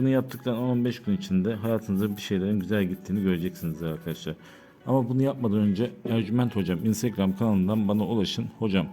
Bunu yaptıktan 10-15 gün içinde hayatınızda bir şeylerin güzel gittiğini göreceksiniz arkadaşlar. Ama bunu yapmadan önce Ercüment Hocam Instagram kanalından bana ulaşın. Hocam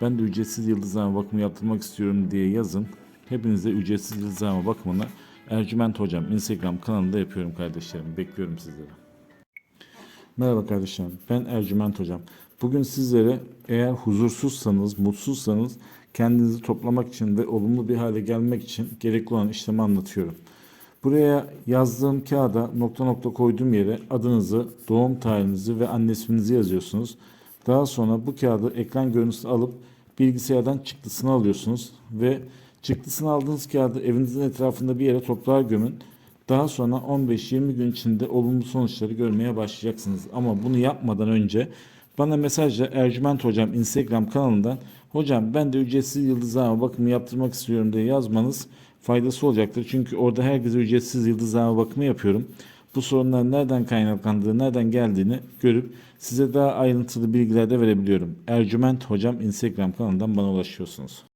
ben de ücretsiz yıldızlama bakımı yaptırmak istiyorum diye yazın. Hepinize ücretsiz yıldızlama bakımını Ercüment Hocam Instagram kanalında yapıyorum kardeşlerim. Bekliyorum sizleri. Merhaba kardeşlerim. Ben Ercüment Hocam. Bugün sizlere eğer huzursuzsanız, mutsuzsanız kendinizi toplamak için ve olumlu bir hale gelmek için gerekli olan işlemi anlatıyorum. Buraya yazdığım kağıda nokta nokta koyduğum yere adınızı, doğum tarihinizi ve anne isminizi yazıyorsunuz. Daha sonra bu kağıdı ekran görüntüsü alıp bilgisayardan çıktısını alıyorsunuz ve çıktısını aldığınız kağıdı evinizin etrafında bir yere toprağa gömün. Daha sonra 15-20 gün içinde olumlu sonuçları görmeye başlayacaksınız. Ama bunu yapmadan önce bana mesajla Ercüment Hocam Instagram kanalından Hocam ben de ücretsiz yıldızlama bakımı yaptırmak istiyorum diye yazmanız faydası olacaktır. Çünkü orada herkese ücretsiz yıldızlama bakımı yapıyorum. Bu sorunların nereden kaynaklandığı, nereden geldiğini görüp size daha ayrıntılı bilgiler de verebiliyorum. Ercüment Hocam Instagram kanalından bana ulaşıyorsunuz.